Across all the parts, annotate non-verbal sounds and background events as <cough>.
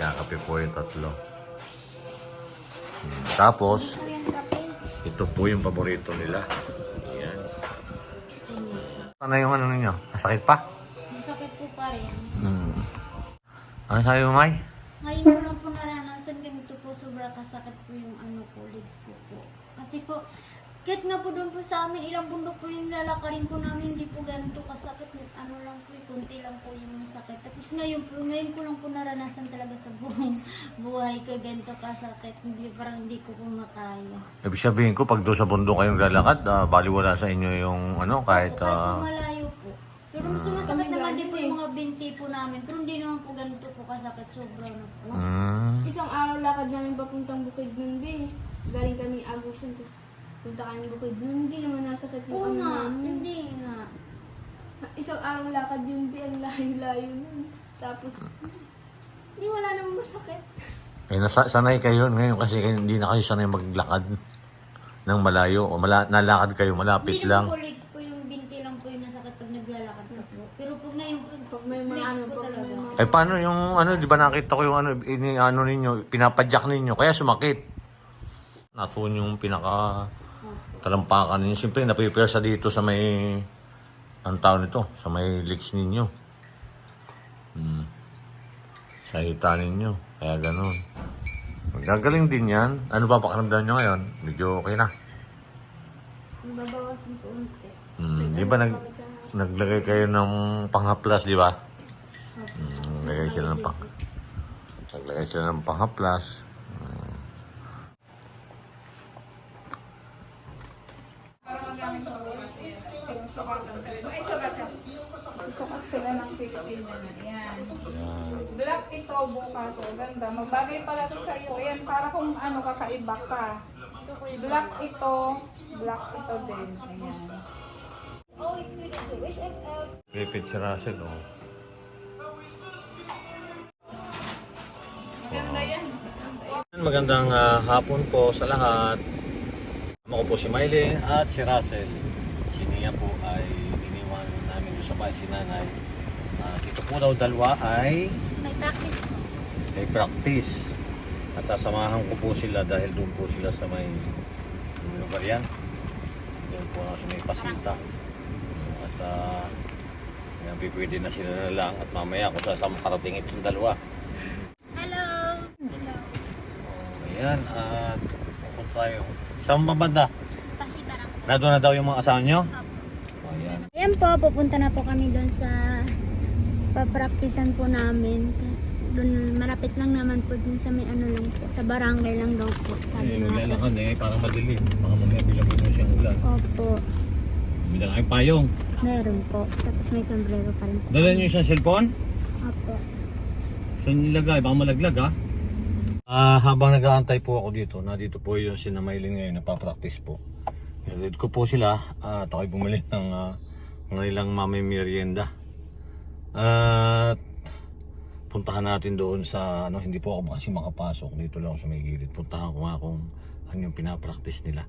Ay, nagkakape po yung tatlo. Hmm, Tapos, Ito po yung paborito nila. Yan. Ano yung ano ninyo? Masakit pa? Masakit po pa rin. Hmm. Ano sabi mo, May? Ngayon ko lang po naranasan ganito po, sobra kasakit po yung ano ko, legs ko po. Kasi po, kahit nga po doon po sa amin, ilang bundok po yung lalakarin po namin, hindi po ganito kasakit. Ano lang po, eh, kunti lang po yung sakit. Tapos ngayon po, ngayon ko lang po naranasan talaga sa buong <laughs> buhay ko ganito kasakit. Hindi, parang hindi ko po makaya. Ibig sabihin ko, pag doon sa bundok kayong lalakad, uh, baliwala sa inyo yung ano, kahit... Kahit ah, po malayo po. Pero mas sumasakit naman din po yung mga binti po namin. Pero hindi naman po ganito po kasakit. Sobra na po. mm, Isang araw lakad namin papuntang Bukid nun, be. Galing kami Agusan, tapos punta kami Bukid nun. Hindi naman nasakit yung Oo ano nga, namin. hindi nga. Isang araw lakad yun, be. Ang layo-layo nun. Tapos, hindi wala namang masakit. eh, nasa, sanay kayo ngayon kasi kayo- hindi na kayo sanay maglakad ng malayo. O mala, nalakad kayo, malapit Hindi lang. naman po legs po yung binti lang po yung nasakit pag naglalakad ka po. Pero po ngayon po, Pag may mga legs ano, po pag talaga. mga... Eh paano yung ano, di ba nakita ko yung ano, ini, ano ninyo, pinapadyak ninyo, kaya sumakit. Natuon yung pinaka talampakan ninyo. Siyempre, napipirsa dito sa may, ang tawag nito, sa may legs ninyo. Hmm. Sa hita ninyo. Kaya ganun. Gagaling din yan. Ano ba pakiramdam nyo ngayon? Medyo okay na. Nababawasan po unti. Hmm. Di ba nag, naglagay kayo ng panghaplas, di ba? Hmm, naglagay sila ng pang... Naglagay sila ng panghaplas. Sukat sila ng 15 na yan. Yan. Black ito bukas. O ganda. Magbagay pala to sa iyo. Ayan, para kung ano, kakaiba ka. Black ito. Black ito din. Ayan. Repeat si Russell, oh. Maganda yan. Magandang ah, hapon po sa lahat. Ako po si Miley at si Russell. Si Nia po ay iniwan namin doon sa bahay si nanay. At ito po daw dalawa ay May practice po. may practice. At sasamahan ko po sila dahil doon po sila sa may ano lugar yan. Doon po sa may pasinta. At uh, yan, pwede na sila na lang at mamaya kung sasama karating itong dalawa. Hello! Hello. Ayan, at pupunta tayo. Saan ba banda? Pasitarang. Nado na daw yung mga asawa nyo? Apo. Ayan. Po, pupunta na po kami doon sa papraktisan po namin. Doon, malapit lang naman po din sa may ano lang po, sa barangay lang daw po. Sabi Eh, po. maglalakad eh, parang madilim. Baka mamaya bilang mo siyang ulan. Opo, Bilang ay payong. meron po. Tapos may sombrero pa rin po. Dala niyo isang cellphone? Opo. Saan nilagay? Baka malaglag ha? Ah, habang nag-aantay po ako dito, na dito po yung sinamailin ngayon, napapractice po. Hinatid ko po sila at ako'y bumili ng uh, ilang mami merienda. At puntahan natin doon sa ano, hindi po ako kasi makapasok dito lang ako sa may gilid. Puntahan ko nga kung ano yung pinapractice nila.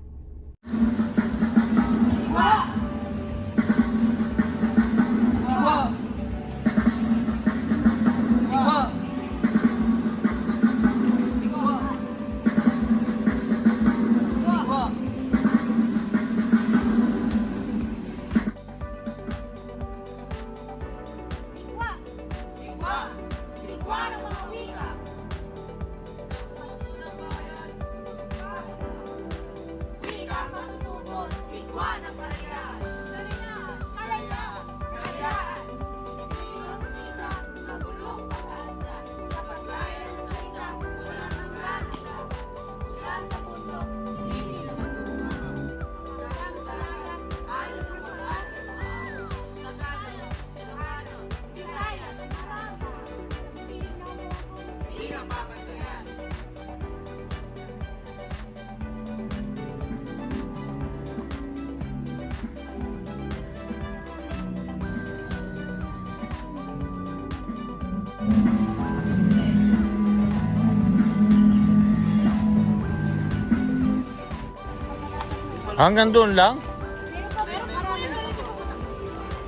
Hanggang doon lang?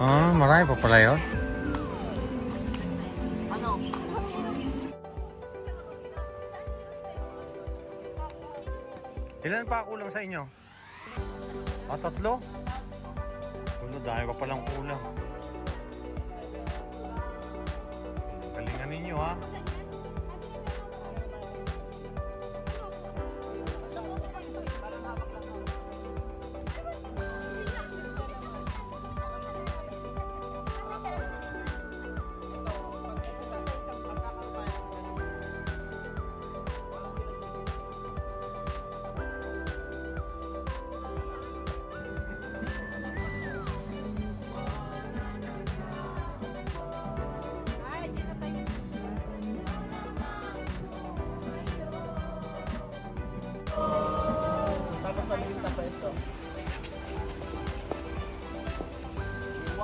Ah, marami pa pala yun. Ilan pa kulang sa inyo? Ah, tatlo? Tatlo, dahil pa palang kulang. Galingan ninyo ha.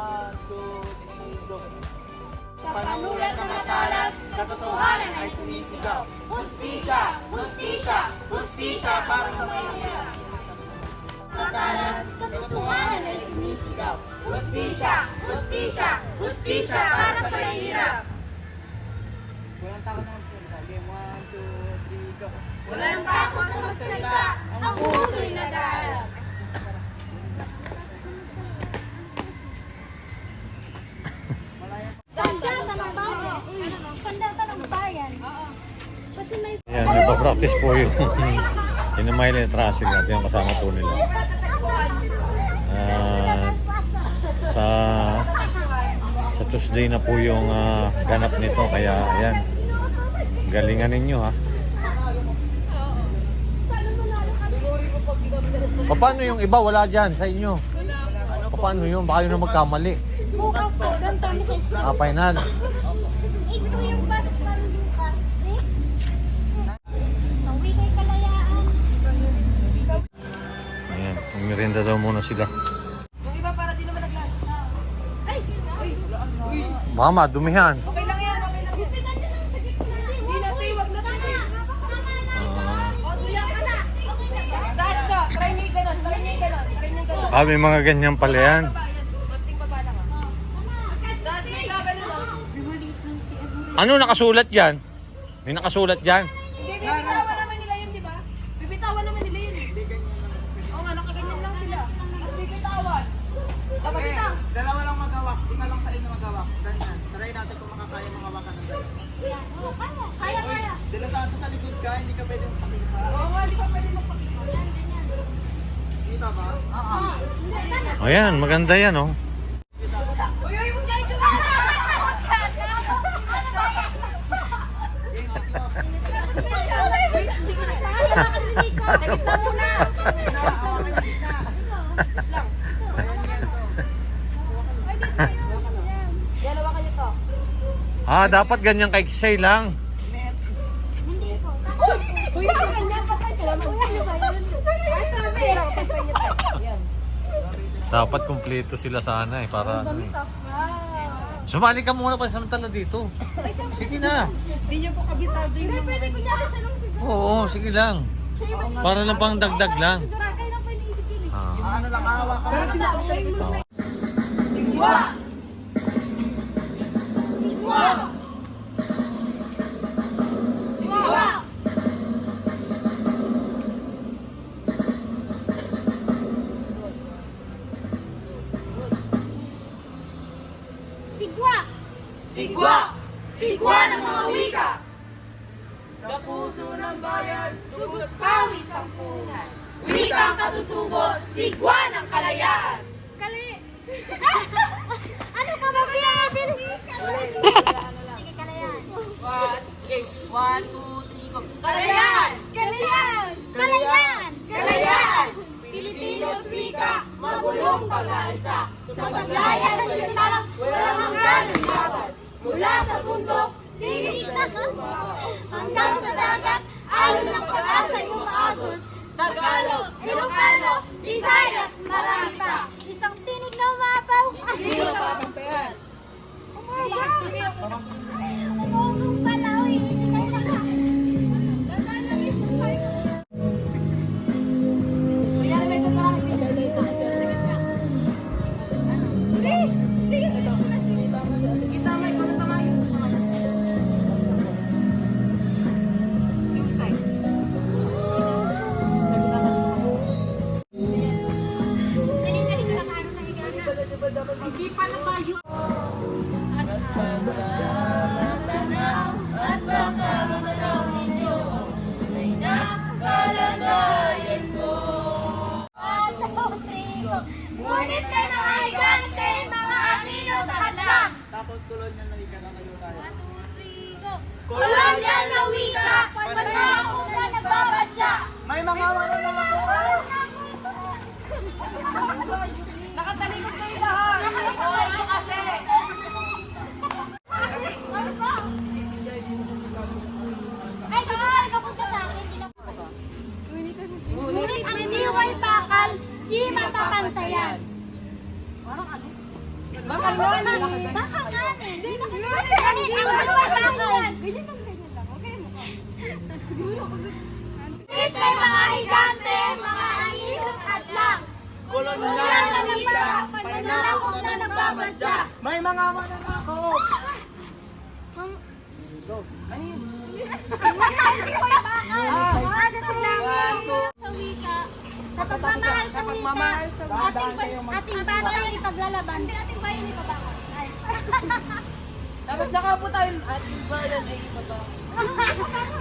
One, two, three, go. Sa panulat na matalas, katotohanan ay sumisigaw. Hustisya! Hustisya! Hustisya para sa mahihirap. Matalas, katotohanan ay sumisigaw. Hustisya! Hustisya! Hustisya para sa mahihirap. Walang takot na magsalita. Game, one, two, three, go. Walang takot na magsalita, ang puso'y nag-aalap. Kasi may <laughs> Yan, nagpa-practice po yung Inamay na tracing natin yung kasama po nila. Ah, sa sa Tuesday na po yung ah, ganap nito kaya ayan galingan ninyo ha Paano yung iba wala dyan sa inyo? Paano yun? Baka yun na magkamali. bukas po, doon kami sa school. Ah, final. Ito yung pasok Ayan, umirinda daw muna sila. Yung iba para di naman naglag. Ay! Baka madumihan. Okay lang yan, okay lang yan. Ipitan niyo lang sa gitna. Hindi na, Tay, wag na, Tay. Tama na. O, tuyak ka na. Okay na yan. Taas na, try niyo yung ganon, try niyo yung ganon, try niyo yung ganon. Ah, may mga ganyan pala yan. Yan. Ah. Oh. Ano nakasulat dyan? May nakasulat dyan? Hindi, bibitawan naman nila yun, di ba? Bibitawan naman nila yun, eh. Hindi ganyan lang. Oo nga, nakaganyan lang sila. Tapos bibitawan. Tapos Eh, lang. dalawa lang magawak. Isa lang sa inyo magawak. Ganyan. Try natin kung makakaya mahawakan ng dalawa. Oo, kaya. Kaya, kaya. De Los Santos sa likod ka, hindi ka pwede magpakita. Oo nga, di ba pwede magpakita? Yan, ganyan. Kita ba? Oo. Hindi, tama. Ayan, maganda yan oh. Uy, uy, huwag niya ito. Nakita mo na. Hawakan yung gitna. Dalawa kayo to. Ah, dapat ganyan kay Kisay lang. Dapat kumpleto sila sana eh, para ano eh. Wow. Sumali ka muna pa samantala dito. Sige na. Hindi niyo po kabisado yung mga... Pwede ko niya siya nung siguro. Oo, sige lang. Para lang pang dagdag lang. Siguro, kayo lang iniisip yun eh. Ah. Ah, Ano lang, hawakan mo lang. Umugong May mga wala na ako. Nakatalikod kayo lahat. Okay po kasi. Ano? Ay, ay, napunta sa akin. Ngunit ang diway bakal, di mapapantayan. Baka nga ni. Baka nga ni. Ngunit ang diway bakal. Ganyan lang, ganyan lang. Okay mo ka. Ngunit may mga higante, mga ahihot at lang. Kolonyal na wika, pananakot na nagbabadya. May mga mananakot. Sa wika, sa pagmamahal sa wika, ating, ating bansa ipaglalaban. Hindi ating bayan ipabangon. <laughs> Ay. Dapat nakaupo tayo ating <laughs> bayan ay ibaba.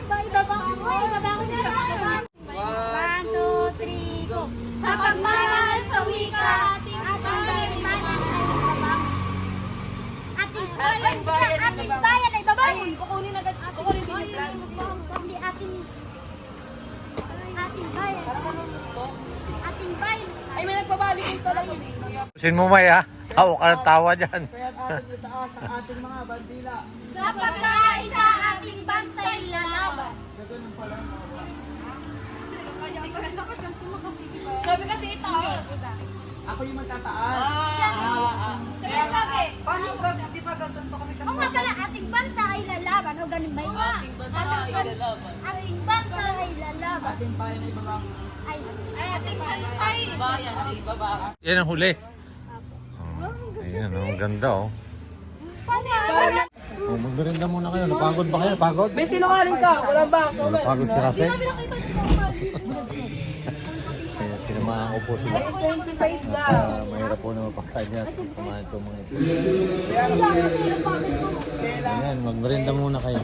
Ba, ibabangon mo, ibabangon niya lang. One, two, three, go. Sa pagmamahal sa wika, ating bayan ipabangon. Ating Ating bayan ay ating ibabangon. bayan ay babangon. Ay, kukunin agad. Kukunin din yung plan. Hindi ating ating bayan. Ating bayan. Ay, may nagbabalik ito lang yun. Sin mo may ha? Tawa ka ng tawa dyan. Kaya ating itaas ang ating mga bandila. Sa pagkaisa ating bansa ilalaban. Sabi kasi ito. Ako yung magtataas. Kaya bakit? Paano gag, di ba gaganto kami Kung nga pala ating bansa ay lalaban, o ganun ba yun? Ating bansa ay lalaban. Ating bansa ay lalaban. Ating bayan ay babang. Ay, ating bansa ay Bayan ay ibaba. Yan ang huli. Oh, ayan, oh, ang ganda oh. Oh, magmerinda muna kayo. Napagod ba kayo? Pagod? May sinungaling ka. Walang baso. Napagod si Russell? Kaya sinamahan ko po sila. 25 na. Ah, mahirap po na mapakanya at samahan itong mga ito. Ayan, magmerinda muna kayo.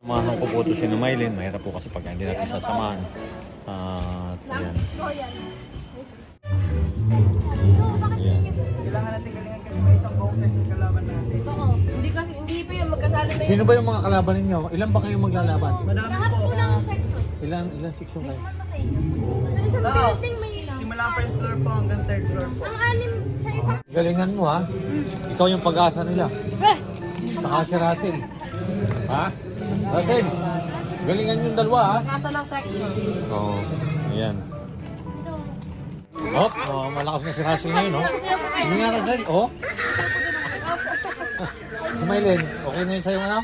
Samahan ko po ito si Maylin. Mahirap po kasi pag hindi natin sasamahan. At ayan. Ayan. Kailangan natin galingan kasi may isang buong yung kalaban natin. Hindi kasi, hindi pa yung magkasali na. Sino ba yung mga kalaban ninyo? Ilan ba kayong maglalaban? Madami po. Ilan, ilan section kayo? Sa isang Oo. building may ilang. Simula first floor po hanggang third floor po. Ang anim sa isang... Galingan mo ha. Ikaw yung pag-asa nila. Saka si Russell. Ha? Russell, galingan yung dalawa ha. Kasa ng section. Oo. Ayan. Oh, oh, malakas na si Russell ngayon, oh. Hindi nga Russell, oh. si Maylin, okay na yun sa'yo, ano?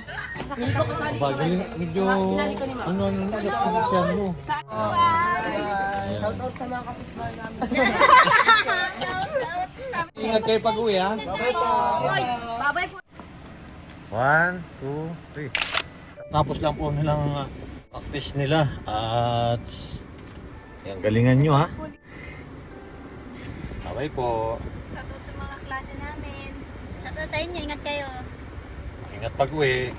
Hindi ko kasali Ba, galing, medyo, ano, ano, ano, ano, mo. Shout out sa mga kapitbahay namin. <laughs> Ingat kayo pag uwi, ha? Babay po. One, two, three. Tapos lang po nilang uh, practice nila at yan, galingan nyo ha. Bye po. Shoutout sa mga klase namin. Shoutout sa inyo, ingat kayo. Ingat pag uwi.